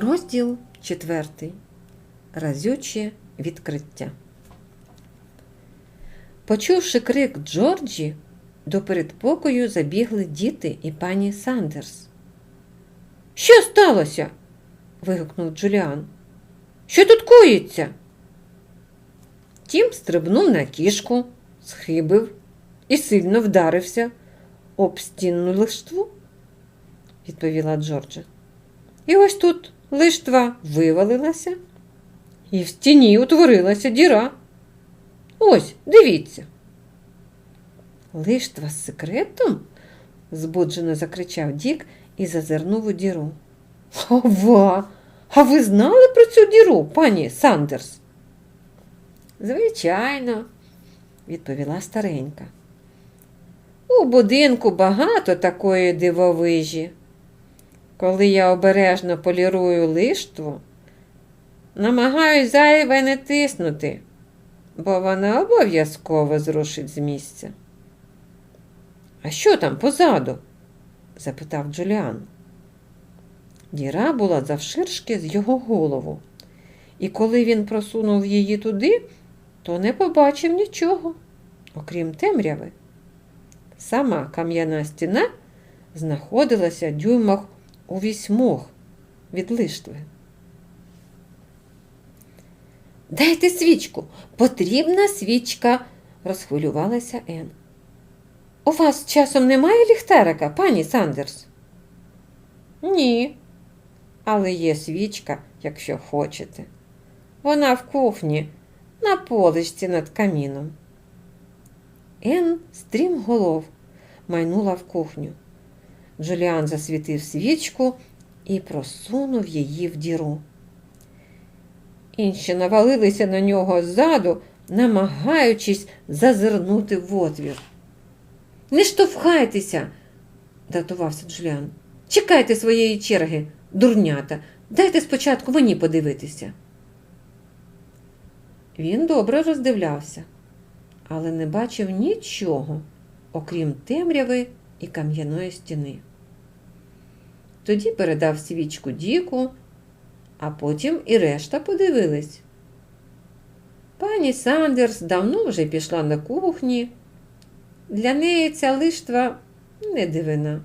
Розділ четвертий. Разюче відкриття. Почувши крик Джорджі, до передпокою забігли діти і пані Сандерс. Що сталося? вигукнув Джуліан. Що тут коїться? Тім стрибнув на кішку, схибив і сильно вдарився об стінну листву, відповіла Джорджа. І ось тут лиштва вивалилася, і в стіні утворилася діра. Ось, дивіться. Лиштва з секретом? збуджено закричав Дік і зазирнув у діру. Ова! А ви знали про цю діру, пані Сандерс? Звичайно, відповіла старенька. У будинку багато такої дивовижі. Коли я обережно полірую лиштву, намагаюсь зайве не тиснути, бо вона обов'язково зрушить з місця. А що там позаду? запитав Джуліан. Діра була завширшки з його голову, і коли він просунув її туди, то не побачив нічого, окрім темряви. Сама кам'яна стіна знаходилася дюймах у вісьмох від лиштви. Дайте свічку, потрібна свічка, розхвилювалася Ен. У вас часом немає ліхтарика, пані Сандерс? Ні, але є свічка, якщо хочете. Вона в кухні, на поличці над каміном. Ен стрімголов майнула в кухню. Джуліан засвітив свічку і просунув її в діру. Інші навалилися на нього ззаду, намагаючись зазирнути в отвір. Не штовхайтеся, дратувався Джуліан. Чекайте своєї черги, дурнята. Дайте спочатку мені подивитися. Він добре роздивлявся, але не бачив нічого, окрім темряви і кам'яної стіни. Тоді передав свічку Діку, а потім і решта подивились. Пані Сандерс давно вже пішла на кухні. Для неї ця лиштва не дивина.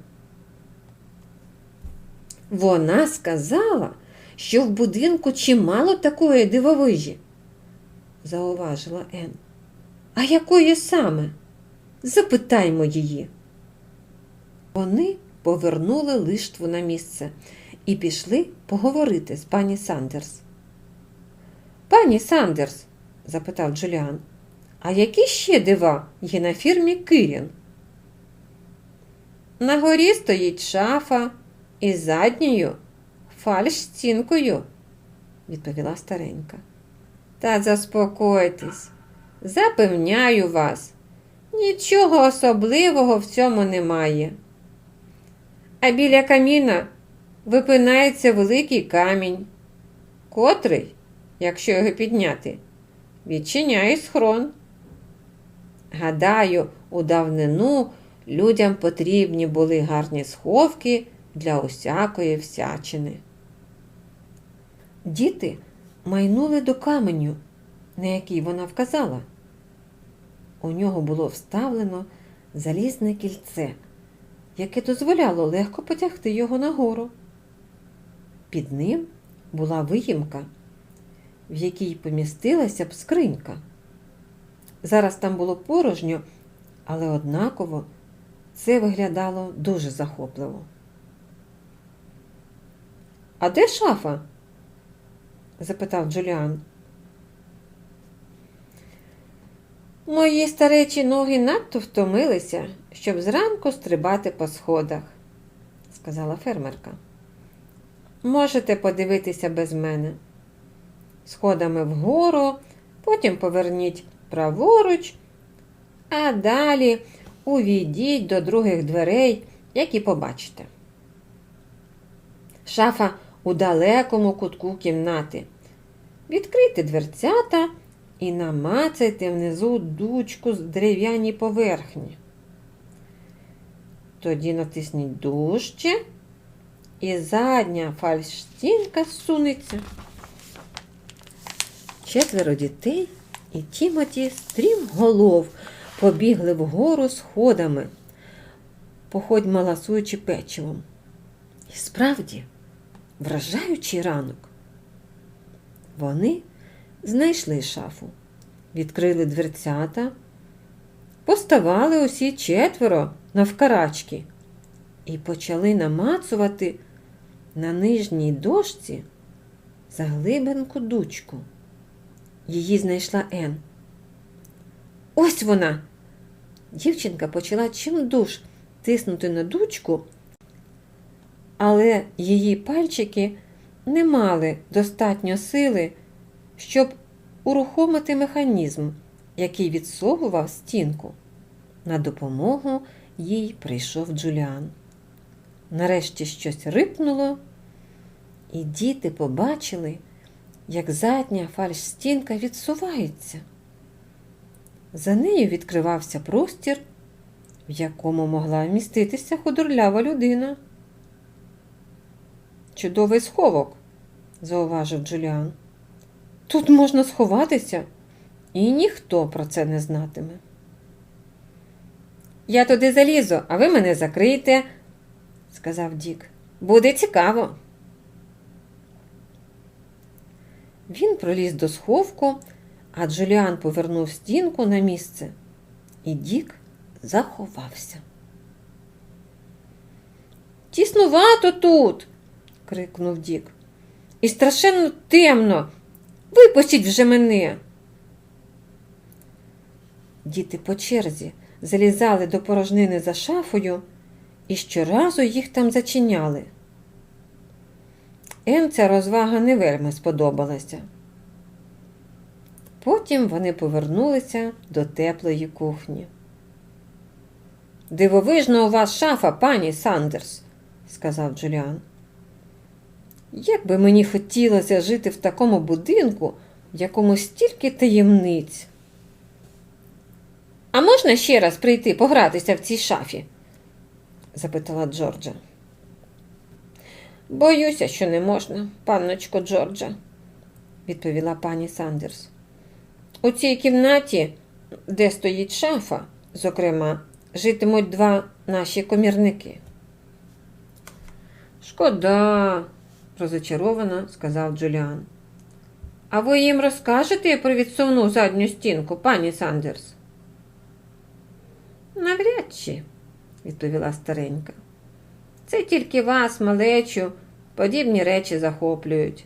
Вона сказала, що в будинку чимало такої дивовижі, зауважила Ен. А якої саме? Запитаймо її. Вони повернули лиштву на місце і пішли поговорити з пані Сандерс. Пані Сандерс, запитав Джуліан, а які ще дива є на фірмі Кирін? На горі стоїть шафа із задньою фальш-стінкою, відповіла старенька. Та заспокойтесь, запевняю вас, нічого особливого в цьому немає. А біля каміна випинається великий камінь, котрий, якщо його підняти, відчиняє схрон. Гадаю, у давнину людям потрібні були гарні сховки для усякої всячини. Діти майнули до каменю, на який вона вказала. У нього було вставлено залізне кільце, яке дозволяло легко потягти його нагору. Під ним була виїмка, в якій помістилася б скринька. Зараз там було порожньо, але однаково це виглядало дуже захопливо. А де шафа? запитав Джуліан. Мої старечі ноги надто втомилися, щоб зранку стрибати по сходах, сказала фермерка. Можете подивитися без мене. Сходами вгору, потім поверніть праворуч, а далі увійдіть до других дверей, які побачите. Шафа у далекому кутку кімнати. Відкрийте дверцята і намацайте внизу дучку з дерев'яній поверхні. Тоді натисніть дужче і задня фальштінка сунеться. Четверо дітей і Тімоті стрімголов побігли вгору сходами, походь маласуючи печивом. І справді, вражаючий ранок. Вони знайшли шафу, відкрили дверцята, поставали усі четверо навкарачки і почали намацувати на нижній дошці заглибинку дучку. Її знайшла Ен. Ось вона. Дівчинка почала чимдуж тиснути на дучку, але її пальчики не мали достатньо сили, щоб урухомити механізм, який відсовував стінку. На допомогу їй прийшов Джуліан. Нарешті щось рипнуло, і діти побачили, як задня фальшстінка відсувається. За нею відкривався простір, в якому могла вміститися худорлява людина. Чудовий сховок, зауважив Джуліан. Тут можна сховатися, і ніхто про це не знатиме. Я туди залізу, а ви мене закрийте, сказав Дік. Буде цікаво. Він проліз до сховку, а Джуліан повернув стінку на місце, і Дік заховався. Тіснувато тут. крикнув Дік. І страшенно темно. Випустіть вже мене. Діти по черзі залізали до порожнини за шафою і щоразу їх там зачиняли. Ен ця розвага не вельми сподобалася. Потім вони повернулися до теплої кухні. Дивовижна у вас шафа, пані Сандерс, сказав Джуліан. Як би мені хотілося жити в такому будинку, в якому стільки таємниць. А можна ще раз прийти погратися в цій шафі? запитала Джорджа. Боюся, що не можна, панночко Джорджа, відповіла пані Сандерс. У цій кімнаті, де стоїть шафа, зокрема, житимуть два наші комірники. Шкода, розочаровано сказав Джуліан. А ви їм розкажете про відсувну задню стінку, пані Сандерс? Навряд чи, відповіла старенька. Це тільки вас, малечу, подібні речі захоплюють.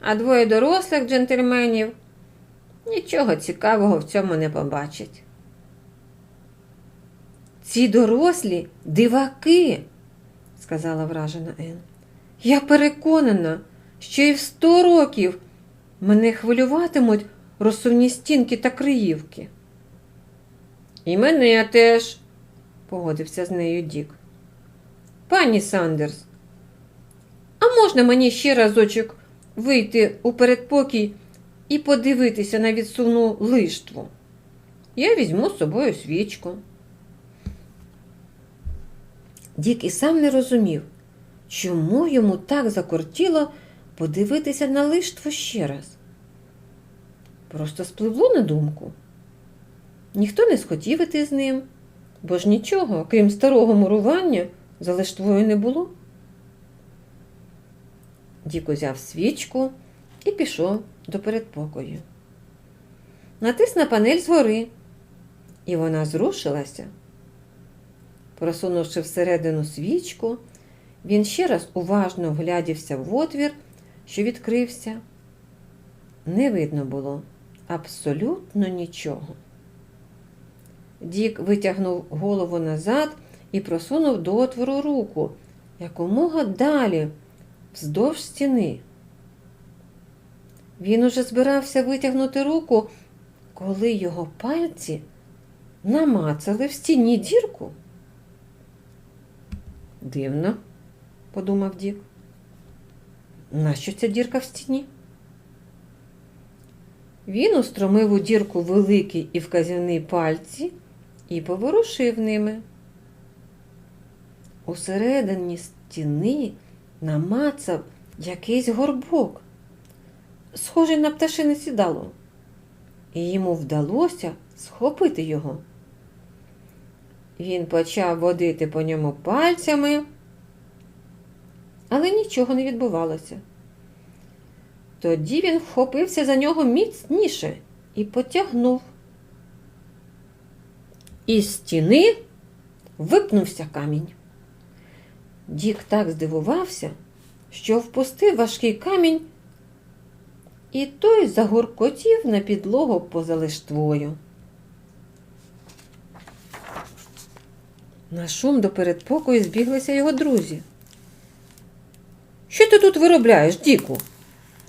А двоє дорослих джентльменів нічого цікавого в цьому не побачать. Ці дорослі диваки, сказала вражена Ен. Я переконана, що і в сто років мене хвилюватимуть розсувні стінки та криївки. І мене теж, погодився з нею Дік. Пані Сандерс, а можна мені ще разочок вийти у передпокій і подивитися на відсувну лиштву? Я візьму з собою свічку. Дік і сам не розумів, чому йому так закортіло подивитися на лиштву ще раз. Просто спливло на думку. Ніхто не схотів іти з ним, бо ж нічого, крім старого мурування, за лиштвою не було. Дік узяв свічку і пішов до передпокою. Натис на панель згори, і вона зрушилася. Просунувши всередину свічку, він ще раз уважно вглядівся в отвір, що відкрився. Не видно було абсолютно нічого. Дік витягнув голову назад і просунув до отвору руку якомога далі, вздовж стіни. Він уже збирався витягнути руку, коли його пальці намацали в стіні дірку. Дивно, подумав Дік. Нащо ця дірка в стіні? Він устромив у дірку великий і вказівний пальці і поворушив ними. Усередині стіни намацав якийсь горбок, схожий на пташине сідало, і йому вдалося схопити його. Він почав водити по ньому пальцями, але нічого не відбувалося. Тоді він вхопився за нього міцніше і потягнув. Із стіни випнувся камінь. Дік так здивувався, що впустив важкий камінь, і той загуркотів на підлогу поза лиштвою. На шум до передпокою збіглися його друзі. Що ти тут виробляєш, Діку?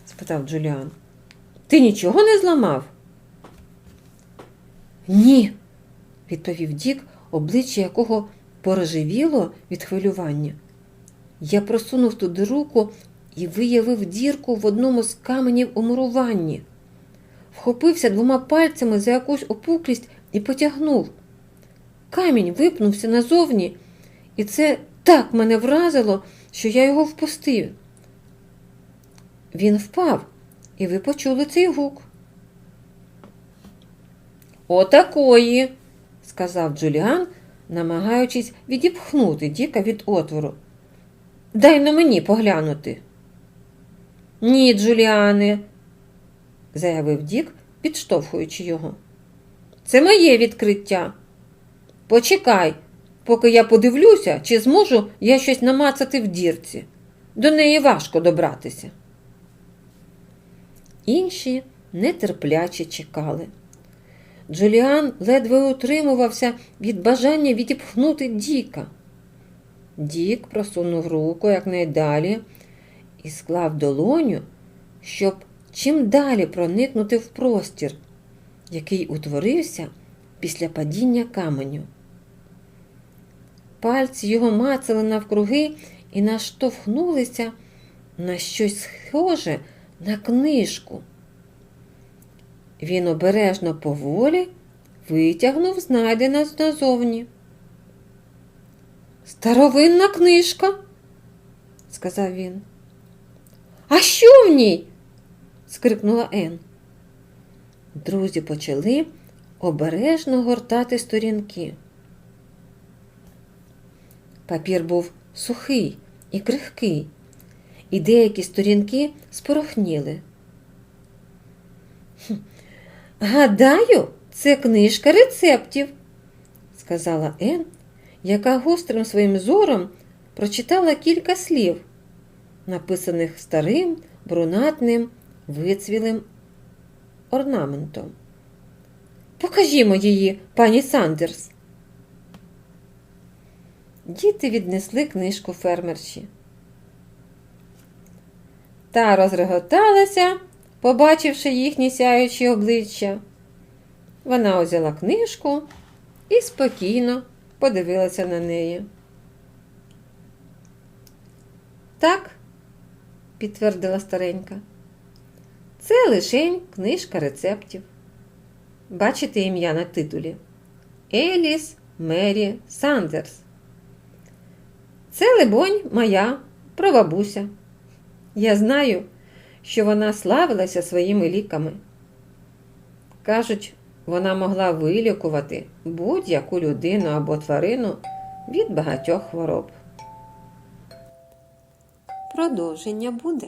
спитав Джуліан. Ти нічого не зламав? Ні, відповів Дік, обличчя якого порожевіло від хвилювання. Я просунув туди руку і виявив дірку в одному з каменів у муруванні. Вхопився двома пальцями за якусь опуклість і потягнув. Камінь випнувся назовні, і це так мене вразило, що я його впустив. Він впав, і ви почули цей гук. Отакої, сказав Джуліан, намагаючись відіпхнути Діка від отвору. Дай на мені поглянути. Ні, Джуліане, заявив Дік, підштовхуючи його. Це моє відкриття. Почекай, поки я подивлюся, чи зможу я щось намацати в дірці. До неї важко добратися. Інші нетерпляче чекали. Джуліан ледве утримувався від бажання відіпхнути Діка. Дік просунув руку якнайдалі і склав долоню, щоб чим далі проникнути в простір, який утворився після падіння каменю. Пальці його мацали навкруги і наштовхнулися на щось схоже на книжку. Він обережно поволі витягнув знайдене назовні. Старовинна книжка, сказав він. А що в ній? скрикнула Ен. Друзі почали обережно гортати сторінки. Папір був сухий і крихкий, і деякі сторінки спорохніли. Гадаю, це книжка рецептів, сказала Ен, яка гострим своїм зором прочитала кілька слів, написаних старим, брунатним, вицвілим орнаментом. Покажімо її, пані Сандерс. Діти віднесли книжку фермерші. Та розреготалася, побачивши їхні сяючі обличчя. Вона узяла книжку і спокійно подивилася на неї. Так, підтвердила старенька, це лишень книжка рецептів. Бачите ім'я на титулі? Еліс Мері Сандерс. Це, либонь, моя прабабуся. Я знаю, що вона славилася своїми ліками. Кажуть, вона могла вилікувати будь-яку людину або тварину від багатьох хвороб. Продовження буде.